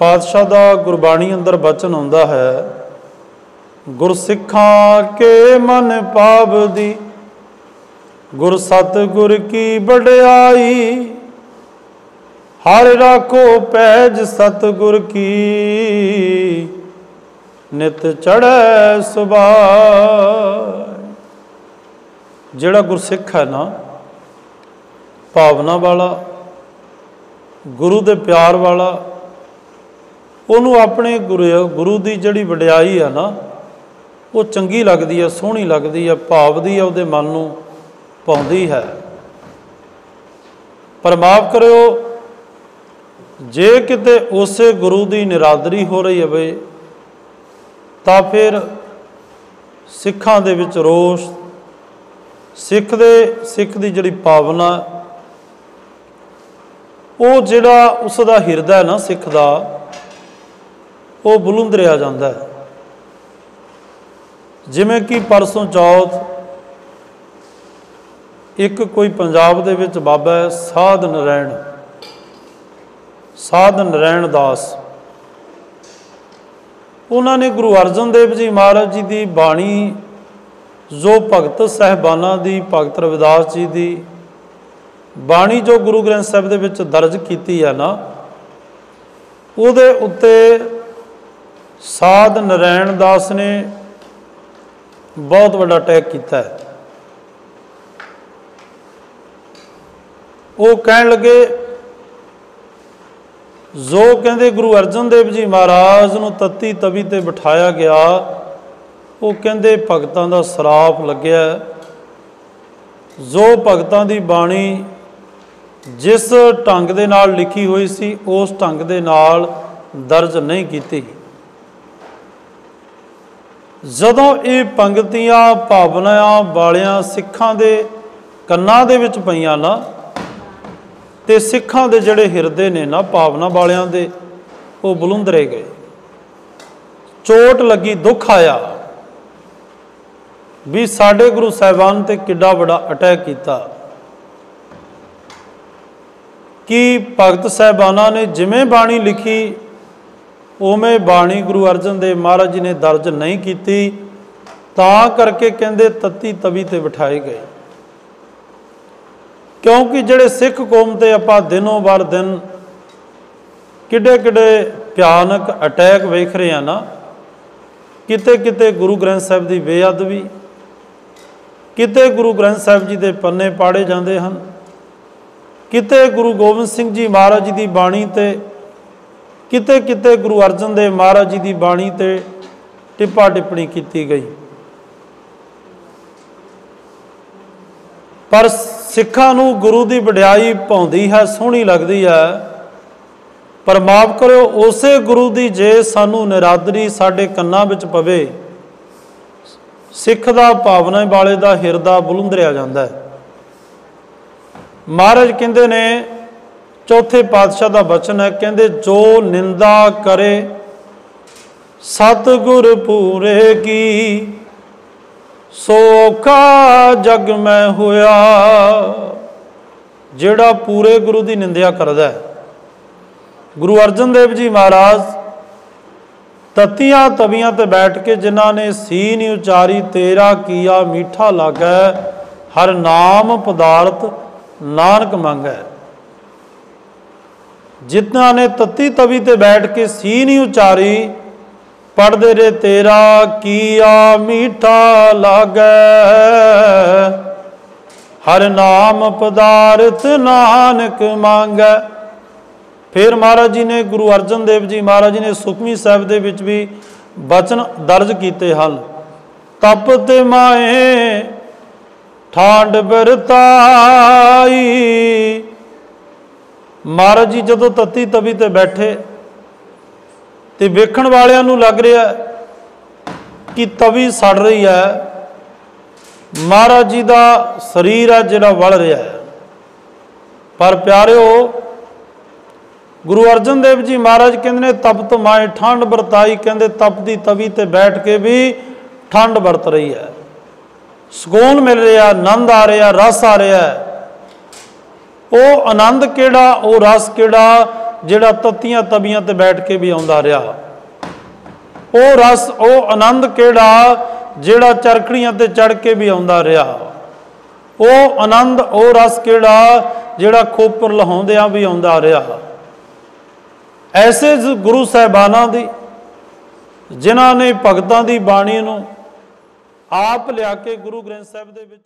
ਪਾਤਸ਼ਾਹ ਦਾ ਗੁਰਬਾਣੀ ਅੰਦਰ ਬਚਨ ਆਉਂਦਾ ਹੈ, ਗੁਰਸਿੱਖਾਂ ਕੇ ਮਨ ਪਾਵਦੀ ਗੁਰ ਸਤ ਗੁਰ ਕੀ ਵਡਿਆਈ, ਹਰ ਰਾਖੋ ਪੈਜ ਸਤ ਗੁਰ ਕੀ, ਨਿਤ ਚੜੈ ਸੁਭਾਇ ਜਿਹੜਾ ਗੁਰਸਿੱਖ ਹੈ ਨਾ, ਭਾਵਨਾ ਵਾਲਾ, ਗੁਰੂ ਦੇ ਪਿਆਰ ਵਾਲਾ ਉਹਨੂੰ ਆਪਣੇ ਗੁਰੂ ਗੁਰੂ ਦੀ ਜਿਹੜੀ ਵਡਿਆਈ ਆ ਨਾ, ਉਹ ਚੰਗੀ ਲੱਗਦੀ ਹੈ ਸੋਹਣੀ ਲੱਗਦੀ ਹੈ ਭਾਵਦੀ ਆ ਉਹਦੇ ਮਨ ਨੂੰ ਪਾਉਂਦੀ ਹੈ। ਪਰ ਮਾਫ ਕਰਿਓ, ਜੇ ਕਿਤੇ ਉਸੇ ਗੁਰੂ ਦੀ ਨਿਰਾਦਰੀ ਹੋ ਰਹੀ ਹੋਵੇ, ਤਾਂ ਫਿਰ ਸਿੱਖਾਂ ਦੇ ਵਿੱਚ ਰੋਸ਼, ਸਿੱਖ ਦੇ, ਸਿੱਖ ਦੀ ਜਿਹੜੀ ਭਾਵਨਾ, ਉਹ ਜਿਹੜਾ ਉਸ ਦਾ ਹਿਰਦਾ ਹੈ ਨਾ ਸਿੱਖ ਦਾ ਉਹ ਬੁਲੰਦਰਿਆ ਜਾਂਦਾ ਹੈ। ਜਿਵੇਂ ਕਿ ਪਰਸੋਂ ਚੌਥ ਇੱਕ ਕੋਈ ਪੰਜਾਬ ਦੇ ਵਿੱਚ ਬਾਬਾ ਹੈ, ਸਾਧ ਨਰੈਣ ਸਾਧ ਨਰੈਣ ਦਾਸ। ਉਹਨਾਂ ਨੇ ਗੁਰੂ ਅਰਜਨ ਦੇਵ ਜੀ ਮਹਾਰਾਜ ਜੀ ਦੀ ਬਾਣੀ, ਜੋ ਭਗਤ ਸਹਿਬਾਨਾਂ ਦੀ, ਭਗਤ ਰਵਿਦਾਸ ਜੀ ਦੀ ਬਾਣੀ ਜੋ ਗੁਰੂ ਗ੍ਰੰਥ ਸਾਹਿਬ ਦੇ ਵਿੱਚ ਦਰਜ ਕੀਤੀ ਹੈ ਨਾ, ਉਹਦੇ ਉੱਤੇ ਸਾਧ ਨਰੈਣ ਦਾਸ ਨੇ ਬਹੁਤ ਵੱਡਾ ਅਟੈਕ ਕੀਤਾ ਹੈ। ਉਹ ਕਹਿਣ ਲੱਗੇ, ਜੋ ਕਹਿੰਦੇ ਗੁਰੂ ਅਰਜਨ ਦੇਵ ਜੀ ਮਹਾਰਾਜ ਨੂੰ ਤਤੀ ਤਵੀ ਤੇ ਬਿਠਾਇਆ ਗਿਆ, ਉਹ ਕਹਿੰਦੇ ਭਗਤਾਂ ਦਾ ਸਰਾਪ ਲੱਗਿਆ ਜੋ ਭਗਤਾਂ ਦੀ ਬਾਣੀ ਜਿਸ ਢੰਗ ਦੇ ਨਾਲ ਲਿਖੀ ਹੋਈ ਸੀ, ਉਸ ਢੰਗ ਦੇ ਨਾਲ ਦਰਜ ਨਹੀਂ ਕੀਤੀ ਜਦੋਂ ਇਹ ਪੰਗਤੀਆਂ, ਭਾਵਨਾਵਾਂ ਵਾਲਿਆਂ ਸਿੱਖਾਂ ਦੇ ਕੰਨਾਂ ਦੇ ਵਿੱਚ ਪਈਆਂ ਨਾ, ਤੇ ਸਿੱਖਾਂ ਦੇ ਜਿਹੜੇ ਹਿਰਦੇ ਨੇ ਨਾ, ਭਾਵਨਾ ਵਾਲਿਆਂ ਦੇ, ਉਹ ਬੁਲੰਦਰੇ ਗਏ। ਚੋਟ ਲੱਗੀ, ਦੁੱਖ ਆਇਆ ਵੀ ਸਾਡੇ ਗੁਰੂ ਸਾਹਿਬਾਨ ਤੇ ਕਿੱਡਾ ਵੱਡਾ ਅਟੈਕ ਕੀਤਾ। ਕਿ ਭਗਤ ਸਾਹਿਬਾਨਾਂ ਨੇ ਜਿਵੇਂ ਬਾਣੀ ਲਿਖੀ ਉਵੇਂ ਬਾਣੀ ਗੁਰੂ ਅਰਜਨ ਦੇਵ ਮਹਾਰਾਜ ਜੀ ਨੇ ਦਰਜ ਨਹੀਂ ਕੀਤੀ, ਤਾਂ ਕਰਕੇ ਕਹਿੰਦੇ ਤਤੀ ਤਵੀ ਤੇ ਬਿਠਾਏ ਗਏ। ਕਿਉਂਕਿ ਜਿਹੜੇ ਸਿੱਖ ਕੌਮ ਤੇ ਆਪਾਂ ਦਿਨੋਂ ਬਰ ਦਿਨ ਕਿੱਡੇ ਕਿੱਡੇ ਭਿਆਨਕ ਅਟੈਕ ਵੇਖ ਰਹੇ ਆ ਨਾ ਕਿਤੇ ਕਿਤੇ ਗੁਰੂ ਗ੍ਰੰਥ ਸਾਹਿਬ ਦੀ ਬੇਅਦਬੀ, ਕਿਤੇ ਗੁਰੂ ਗ੍ਰੰਥ ਸਾਹਿਬ ਜੀ ਦੇ ਪੰਨੇ ਪਾੜੇ ਜਾਂਦੇ ਹਨ, ਕਿਤੇ ਗੁਰੂ ਗੋਬਿੰਦ ਸਿੰਘ ਜੀ ਮਹਾਰਾਜ ਜੀ ਦੀ ਬਾਣੀ ਤੇ ਕਿਤੇ ਕਿਤੇ ਗੁਰੂ ਅਰਜਨ ਦੇਵ ਮਹਾਰਾਜ ਜੀ ਦੀ ਬਾਣੀ ਤੇ ਟਿੱਪਾ ਟਿੱਪਣੀ ਕੀਤੀ ਗਈ। ਪਰ ਸਿੱਖਾਂ ਨੂੰ ਗੁਰੂ ਦੀ ਵਡਿਆਈ ਪਾਉਂਦੀ ਹੈ, ਸੋਹਣੀ ਲੱਗਦੀ ਹੈ। ਪਰ ਮਾਫ ਕਰਿਓ, ਉਸੇ ਗੁਰੂ ਦੀ ਜੇ ਸਾਨੂੰ ਨਿਰਾਦਰੀ ਸਾਡੇ ਕੰਨਾਂ ਵਿੱਚ ਪਵੇ, ਸਿੱਖ ਦਾ ਭਾਵਨਾ ਵਾਲੇ ਦਾ ਹਿਰਦਾ ਬੁਲੰਦਰਿਆ ਜਾਂਦਾ ਹੈ। ਮਹਾਰਾਜ ਕਹਿੰਦੇ ਨੇ ਚੌਥੇ ਪਾਤਸ਼ਾਹ ਦਾ ਬਚਨ ਹੈ, ਕਹਿੰਦੇ, ਜੋ ਨਿੰਦਾ ਕਰੇ, ਸਤਗੁਰ ਪੂਰੇ ਕੀ ਸੋਖਾ ਜਗ ਮੈਂ ਹੋਇਆ। ਜਿਹੜਾ ਪੂਰੇ ਗੁਰੂ ਦੀ ਨਿੰਦਿਆ ਕਰਦਾ ਹੈ। ਗੁਰੂ ਅਰਜਨ ਦੇਵ ਜੀ ਮਹਾਰਾਜ ਤਤੀਆਂ ਤਵੀਆਂ ਤੇ ਬੈਠ ਕੇ ਜਿਨ੍ਹਾਂ ਨੇ ਸੀ ਸੀਨ ਉਚਾਰੀ, ਤੇਰਾ ਕੀਆ ਮੀਠਾ ਲਾਗੈ, ਹਰ ਨਾਮ ਪਦਾਰਥ ਨਾਨਕ ਮੰਗੈ। ਜਿਨ੍ਹਾਂ ਨੇ ਤਤੀ ਤਵੀ ਤੇ ਬੈਠ ਕੇ ਸੀ ਨਹੀਂ ਉਚਾਰੀ ਪੜਦੇ ਰੇ ਤੇਰਾ ਕੀਆ ਮੀਠਾ ਲਾਗੈ। ਹਰ ਨਾਮ ਪਦਾਰਥ ਨਾਨਕ ਮੰਗੈ। ਫਿਰ ਮਹਾਰਾਜ ਜੀ ਨੇ ਗੁਰੂ ਅਰਜਨ ਦੇਵ ਜੀ, ਮਹਾਰਾਜ ਜੀ ਨੇ ਸੁਖਮੀ ਸਾਹਿਬ ਦੇ ਵਿੱਚ ਵੀ ਬਚਨ ਦਰਜ ਕੀਤੇ ਹਨ। ਤਪ ਤੇ ਮਾਏ ਠਾਂਡ ਵਰਤਾਈ ਮਹਾਰਾਜ ਜੀ ਜਦੋਂ ਤਤੀ ਤਵੀ ਤੇ ਬੈਠੇ ਤੇ ਵੇਖਣ ਵਾਲਿਆਂ ਨੂੰ ਲੱਗ ਰਿਹਾ ਕਿ ਤਵੀ ਸੜ ਰਹੀ ਹੈ, ਮਹਾਰਾਜ ਜੀ ਦਾ ਸਰੀਰ ਹੈ ਜਿਹੜਾ ਵਲ ਰਿਹਾ ਹੈ। ਪਰ ਪਿਆਰਿਓ, ਗੁਰੂ ਅਰਜਨ ਦੇਵ ਜੀ ਮਹਾਰਾਜ ਕਹਿੰਦੇ ਨੇ ਤਪਤ ਮਾਏ ਠੰਡ ਵਰਤਾਈ, ਕਹਿੰਦੇ ਤਪ ਦੀ ਤਵੀ ਤੇ ਬੈਠ ਕੇ ਵੀ ਠੰਡ ਵਰਤ ਰਹੀ ਹੈ। ਸਕੂਨ ਮਿਲ ਰਿਹਾ, ਆਨੰਦ ਆ ਰਿਹਾ, ਰਸ ਆ ਰਿਹਾ ਹੈ। ਉਹ ਆਨੰਦ ਕਿਹੜਾ, ਉਹ ਰਸ ਕਿਹੜਾ, ਜਿਹੜਾ ਤੱਤੀਆਂ ਤਬੀਆਂ ਤੇ ਬੈਠ ਕੇ ਵੀ ਆਉਂਦਾ ਰਿਹਾ। ਉਹ ਰਸ, ਉਹ ਆਨੰਦ ਕਿਹੜਾ, ਜਿਹੜਾ ਚਰਖੜੀਆਂ ਤੇ ਚੜ ਕੇ ਵੀ ਆਉਂਦਾ ਰਿਹਾ। ਉਹ ਆਨੰਦ, ਉਹ ਰਸ ਕਿਹੜਾ, ਜਿਹੜਾ ਖੋਪਰ ਲਹਾਉਂਦਿਆਂ ਵੀ ਆਉਂਦਾ ਰਿਹਾ। ਐਸੇ ਗੁਰੂ ਸਾਹਿਬਾਨਾਂ ਦੀ, ਜਿਨ੍ਹਾਂ ਨੇ ਭਗਤਾਂ ਦੀ ਬਾਣੀ ਨੂੰ ਆਪ ਲਿਆ ਕੇ ਗੁਰੂ ਗ੍ਰੰਥ ਸਾਹਿਬ ਦੇ ਵਿੱਚ